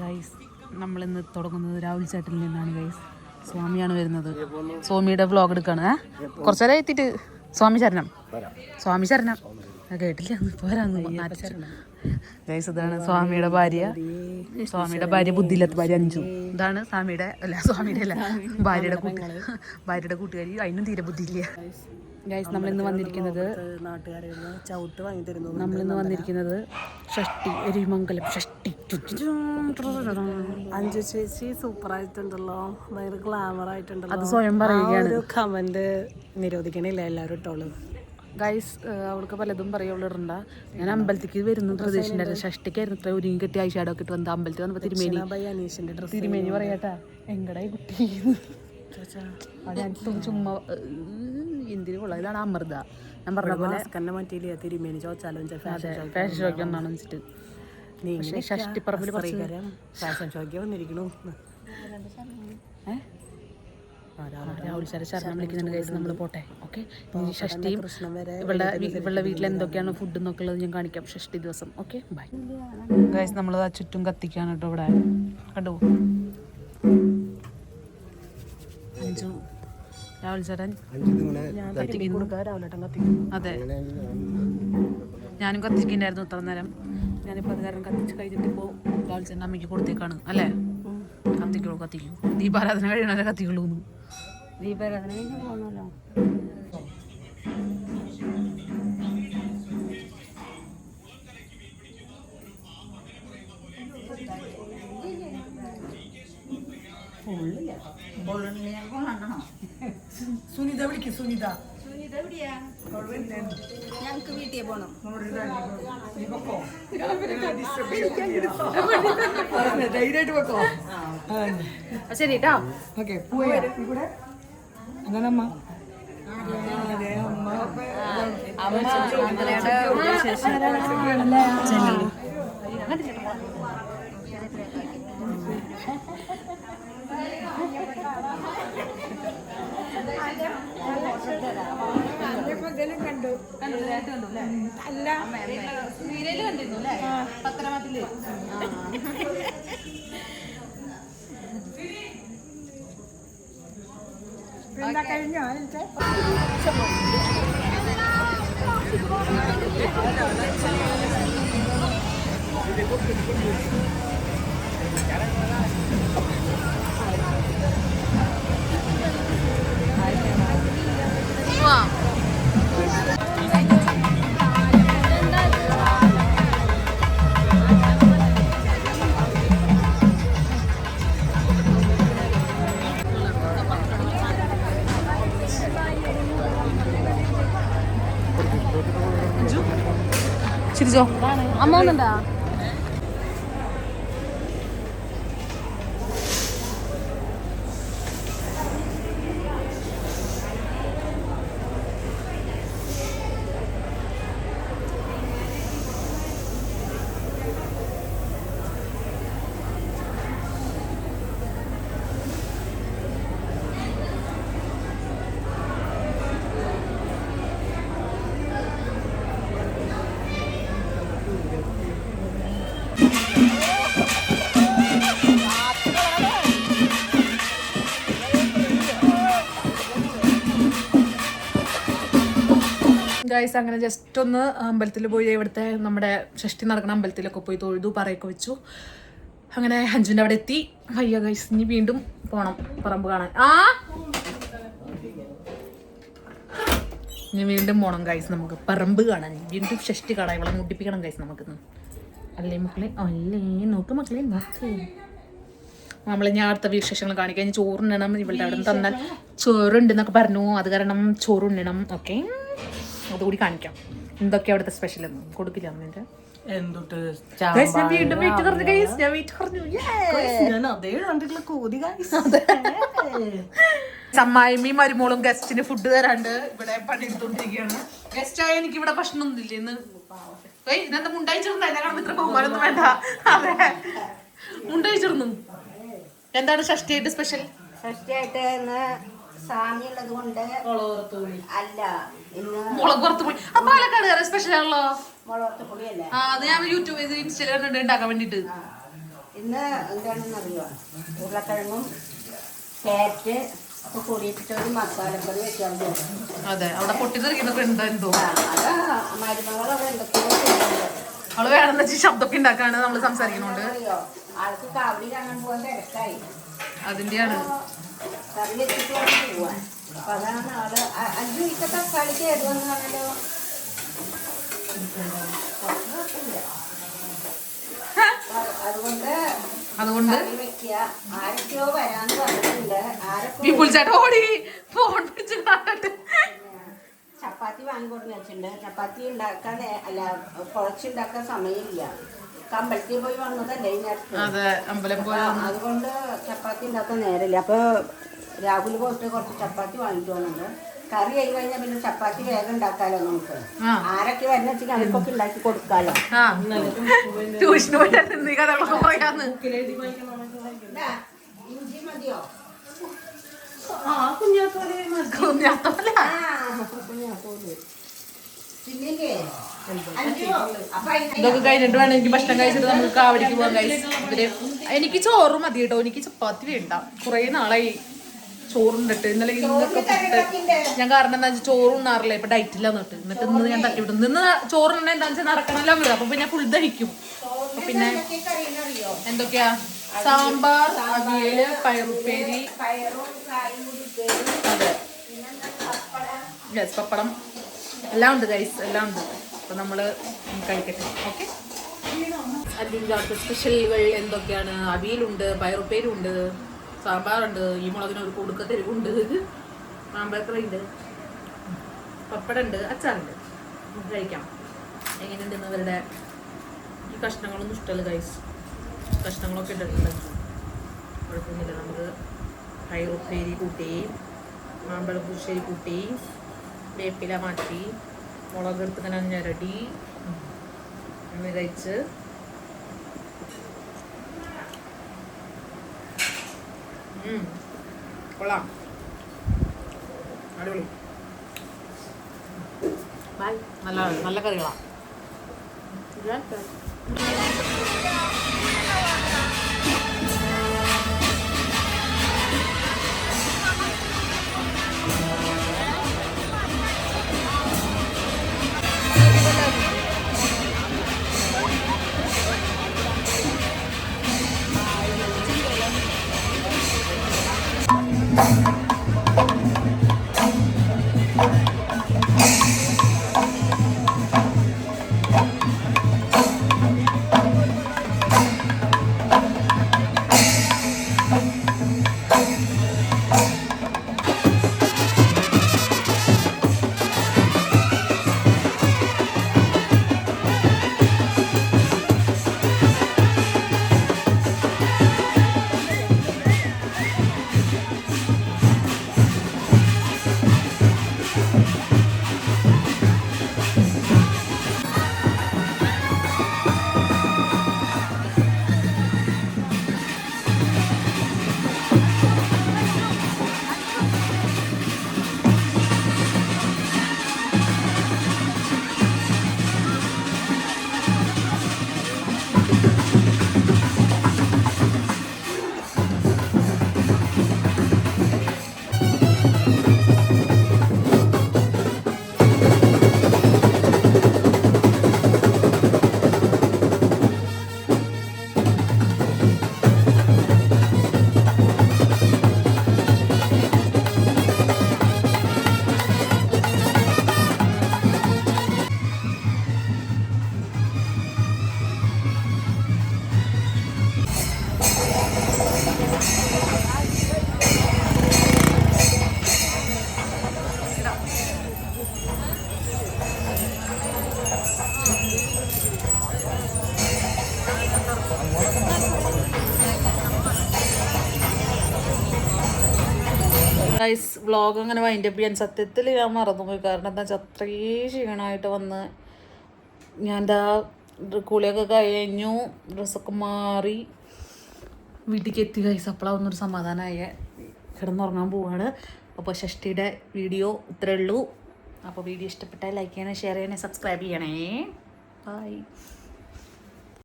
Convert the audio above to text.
Guys നമ്മളിന്ന് തുടങ്ങുന്നത് രാഹുൽ ചേട്ടനിൽ നിന്നാണ് ഗൈസ് സ്വാമിയാണ് വരുന്നത്. സ്വാമിയുടെ വ്ലോഗ് എടുക്കാണ് കുറച്ചു നേരം എത്തിയിട്ട് സ്വാമി ശരണം. സ്വാമി ശരണം. കേട്ടില്ല പോരാന്ന് ഗൈസ് ഇതാണ് സ്വാമിയുടെ ഭാര്യ. സ്വാമിയുടെ ഭാര്യ ബുദ്ധിയില്ലാത്ത ഭാര്യ അഞ്ചു ഇതാണ് സ്വാമിയുടെ അല്ല സ്വാമിയുടെ അല്ല ഭാര്യയുടെ കൂട്ടുകാരി ഭാര്യയുടെ കൂട്ടുകാരി. അതിനും തീരെ ബുദ്ധിയില്ല. ഗൈസ് നമ്മളിന്ന് വന്നിരിക്കുന്നത് നാട്ടുകാരെ ചവിട്ട് വാങ്ങി തരുന്നു നമ്മളിന്ന് വന്നിരിക്കുന്നത് ഷഷ്ടി എരിമംഗലം ഷഷ്ടി. അഞ്ചു ചേച്ചി സൂപ്പർ ആയിട്ടുണ്ടല്ലോ. ഭയങ്കര ഗ്ലാമർ ആയിട്ടുണ്ടല്ലോ. അത് സ്വയം പറയുകയാണ്. കമന്റ് നിരോധിക്കണില്ല എല്ലാവരും ഇട്ടോളൂ. ഗൈസ് അവൾക്ക് പലതും പറയുള്ളൂണ്ട ഞാൻ അമ്പലത്തിക്ക് വരുന്ന പ്രദേശിണ്ടായിരുന്നു ഷഷ്ടിക്കായിരുന്നു. ഇത്ര ഒരുങ്ങി കെട്ടി ഐഷാഡോ ഒക്കെ ഇട്ട് വന്നത് അമ്പലത്തിൽ വന്നപ്പോൾ തിരുമേനി ബൈ അനീഷിന്റെ ഡ്രസ് തിരുമേനി പറയാട്ടാ എങ്കടായി കുട്ടി. അത് ഞാൻ ചുമ്മാ- ഏഹ്, കൊള്ളാം ഇതാണ് അമൃത. ഞാൻ പറഞ്ഞ പോലെ ഫാഷൻ ഷോയ്ക്ക് ഒന്നാണ് വെച്ചിട്ട്. പക്ഷേ ഷഷ്ടിപ്പറമ്പിൽ ഫാഷൻ ഷോയ്ക്ക് വന്നിരിക്കണു. ഏഹ് രാഹുൽ സാറ് ശരണം വിളിക്കുന്നുണ്ട് ഗൈസ് നമ്മൾ പോട്ടെ. ഓക്കെ? ഷഷ്ടിയും പ്രശ്നം വരെ ഇവളുടെ വീ- ഇവളുടെ വീട്ടിൽ എന്തൊക്കെയാണ് ഫുഡ് എന്നൊക്കെ ഉള്ളത് ഞാൻ കാണിക്കാം. ഷഷ്ടി ദിവസം. ഓക്കെ ബൈ ഗൈസ് നമ്മൾ ആ ചുറ്റും കത്തിക്കാണ് കേട്ടോ ഇവിടെ. കണ്ടു? രാഹുൽ ചേട്ടൻ അതെ. ഞാനും കത്തിച്ചിട്ടുണ്ടായിരുന്നു ഇത്ര നേരം. ഞാനിപ്പോൾ അത് കാരണം കത്തിച്ച് കഴിഞ്ഞിട്ട് ഇപ്പോൾ രാഹുൽ ചേട്ടൻ അമ്മയ്ക്ക് കൊടുത്തേക്കാണ്. അല്ലേ? കത്തിക്കുള്ളൂ കത്തിക്കൂ ദീപാരാധന കഴിയണവരെ കത്തിക്കുള്ളൂ ദീപാരാധന പോകണല്ലോ സുനിത വിളിക്ക് സുനിത. ഞങ്ങൾക്ക് വീട്ടിൽ പോകണം ധൈര്യമായിട്ട് വെക്കോ ശരി. കേട്ടോ ഓക്കെ ഇവിടെ? അങ്ങനമ്മ അതെ അമ്മ. ഞാൻ കണ്ടു. അല്ല? അല്ലേ. പത്രമത്തിൽ എന്താ കഴിഞ്ഞോ അതിന്റെ ചിരിച്ചോ? അമ്മ വന്നുണ്ടാ ഗൈസ് അങ്ങനെ ജസ്റ്റ് ഒന്ന് അമ്പലത്തിൽ പോയി ഇവിടുത്തെ നമ്മുടെ ഷഷ്ടി നടക്കുന്ന അമ്പലത്തിലൊക്കെ പോയി തൊഴുതു പറയൊക്കെ വെച്ചു. അങ്ങനെ അഞ്ജുവിന്റെ അവിടെ എത്തി. അയ്യ ഗൈസ് ഇനി വീണ്ടും പോണം പറമ്പ് കാണാൻ. ആ? ഇനി വീണ്ടും പോണം ഗൈസ് നമുക്ക് പറമ്പ് കാണാൻ. വീണ്ടും ഷഷ്ടി കാണാൻ. ഇവളെ മുട്ടിപ്പിക്കണം ഗൈസ് നമുക്കിന്ന്. അല്ലേ മക്കളെ? അല്ലേ? നോക്ക് മക്കളെ നോക്ക്. നമ്മൾ ഞാൻ അടുത്ത വിശേഷങ്ങൾ കാണിക്കാം. ചോറുണ്ണണം ഇവളുടെ അവിടെ നിന്ന് തന്നാൽ ചോറുണ്ടെന്നൊക്കെ പറഞ്ഞു. അത് കാരണം ചോറുണ്ണണം ഓക്കെ അതുകൂടി കാണിക്കാം. എന്തൊക്കെ അവിടുത്തെ സ്പെഷ്യൽ എന്ന്? കൊടുക്കില്ല അമ്മേന്റെ അമ്മായിമ്മയും മരുമോളും ഗസ്റ്റിന് ഫുഡ് തരാണ്ട് ഇവിടെ പണിയെടുത്തോണ്ടിരിക്കുകയാണ്. ഗസ്റ്റ് ആയ എനിക്ക് ഇവിടെ ഭക്ഷണമൊന്നും ഇല്ല ഇന്ന് ഇതെന്താ മുണ്ടായിച്ചിരുന്നു എന്നെ ഇത്ര ബഹുമാനൊന്നും വേണ്ട. അതെ. മുണ്ടായിച്ചിരുന്നു എന്താണ് ഷഷ്ടിയായിട്ട് സ്പെഷ്യൽ ഫസ്റ്റായിട്ട് ഉള്ളത് കൊണ്ട് അല്ല പാലക്കാട് സ്പെഷ്യൽ ആണല്ലോ. ആ അത് ഞാൻ യൂട്യൂബ് ഇൻസ്റ്റയിൽ കണ്ടിട്ട് ഉണ്ടാക്കാൻ വേണ്ടിട്ട് ഇന്ന് എന്താണെന്നറിയോ? ഉരുളക്കിഴങ്ങും കാറ്റ് ഒക്കെ കൂടിയിട്ട് ഒരു മസാലപ്പൊടി വെക്കാൻ അതെ അവിടെ പൊട്ടിത്തെറിക്കുന്നൊക്കെ ഉണ്ട് എന്തോ. അത് മരുമകൾ അവിടെ എന്തൊക്കെയോ ചെയ്യുന്നുണ്ട്. അവൾ വേണമെന്ന് വെച്ച് ശബ്ദമൊക്കെ ഉണ്ടാക്കാണ് നമ്മൾ സംസാരിക്കണോണ്ട് അറിയോ ആൾക്ക് കാവടി കാണാൻ പോകാൻ തിരക്കായി. അതിന്റെയാണ്. കറി വെച്ചിട്ട് വേണം പോവാൻ അപ്പൊ അതാണ് ആൾ അ- അഞ്ചു മിനിറ്റ് തക്കാളിക്ക് ഏതുവന്ന് പറഞ്ഞല്ലോ അതുകൊണ്ട് അതുകൊണ്ട് ആരൊക്കെയോ വരാന്ന് പറഞ്ഞിട്ടുണ്ട് വിപുൽ ഓടി ഫോൺ കാണട്ടെ ചപ്പാത്തി വാങ്ങിക്കൊടുന്ന് വെച്ചിട്ടുണ്ട്. ചപ്പാത്തി ഉണ്ടാക്കാൻ അല്ല കുഴച്ചുണ്ടാക്കാൻ സമയമില്ല. അമ്പലത്തിൽ പോയി വന്നതല്ലേ ഈ നേരത്ത്? അതുകൊണ്ട് ചപ്പാത്തി ഉണ്ടാക്കാൻ നേരമില്ല. അപ്പൊ രാഹുൽ പോയിട്ട് കുറച്ച് ചപ്പാത്തി വാങ്ങിച്ചു വന്നിട്ടുണ്ട് കറി ആയി കഴിഞ്ഞാൽ പിന്നെ ചപ്പാത്തി വേഗം ഉണ്ടാക്കാലോ നമുക്ക്. ആരൊക്കെ വരുന്ന വെച്ചാൽ അവർക്കൊക്കെ ഉണ്ടാക്കി കൊടുക്കാലോ. ട്യൂഷന് ഇഞ്ചി മതിയോ? കുഞ്ഞാത്തോല ഇതൊക്കെ കഴിഞ്ഞിട്ട് വേണം എനിക്ക് ഭക്ഷണം കഴിച്ചിട്ട് നമുക്ക് കാവടിക്ക് പോകാൻ കഴിച്ചു എനിക്ക് ചോറ് മതി കേട്ടോ. എനിക്ക് ചപ്പാത്തി വേണ്ട. കുറെ നാളായി ചോറുണ്ടിട്ട്. ഇന്നലെ ഇന്നൊക്കെ ഞാൻ കാരണം എന്താ വെച്ചാൽ ചോറ് ഉണ്ണാറില്ല ഇപ്പൊ ഡയറ്റില്ല എന്നിട്ട് എന്നിട്ട് ഇന്ന് ഞാൻ തട്ടി വിട്ടു. നിന്ന് ചോറുണ്ണ എന്താ വെച്ചാൽ നടക്കണല്ലോ അപ്പൊ പിന്നെ ഫുൾ ദഹിക്കും. പിന്നെ എന്തൊക്കെയാ? സാമ്പാർ അവിയൽ പയറുപ്പേരി. അതെ. പപ്പടം? യെസ് പപ്പടം. എല്ലാം ഉണ്ട് ഗൈസ് എല്ലാം ഉണ്ട്. അപ്പൊ നമ്മൾ കഴിക്കട്ടെ. ഓക്കെ അതിന്റെ സ്പെഷ്യലുകൾ എന്തൊക്കെയാണ്? അവിയലുണ്ട് പയറുപ്പേരുണ്ട് സാമ്പാറുണ്ട് ഈ മുളകിന് ഒരു ഉണ്ട് മാമ്പഴക്കറിയുണ്ട് പപ്പടുണ്ട് അച്ചാറുണ്ട്. നമുക്ക് കഴിക്കാം. എങ്ങനെയുണ്ടെന്ന് അവരുടെ ഈ കഷ്ണങ്ങളൊന്നും ഇഷ്ടമല്ല ഗൈസ് കഷ്ണങ്ങളൊക്കെ ഇട്ടിട്ടുണ്ട് കുഴപ്പമൊന്നുമില്ല. നമുക്ക് പയറുപ്പേരി കൂട്ടി മാമ്പഴ പുളിശ്ശേരി കൂട്ടി വേപ്പില മാറ്റി മുളക് എടുത്ത് ഇങ്ങനെ ഞരടി കഴിച്ച് കൊള്ളാം. അടിപൊളി. നല്ല നല്ല കറികളാണ് ഗൈസ് വ്ളോഗ് അങ്ങനെ വൈൻഡ് അപ്പ് ചെയ്യാൻ സത്യത്തിൽ ഞാൻ മറന്നുപോയി. കാരണം എന്താ വെച്ചാൽ അത്രയും ക്ഷീണമായിട്ട് വന്ന് ഞാൻ എന്താ കുളിയൊക്കെ കഴിഞ്ഞു ഡ്രസ്സൊക്കെ മാറി. വീട്ടിലേക്ക് എത്തി ഗൈസ് അപ്പോഴാവുന്നൊരു സമാധാനമായ കിടന്നുറങ്ങാൻ പോവാണ്. അപ്പോൾ ഷഷ്ടിയുടെ വീഡിയോ ഇത്രയേ ഉള്ളൂ. അപ്പോൾ വീഡിയോ ഇഷ്ടപ്പെട്ടാൽ ലൈക്ക് ചെയ്യണേ ഷെയർ ചെയ്യണേ സബ്സ്ക്രൈബ് ചെയ്യണേ. ബൈ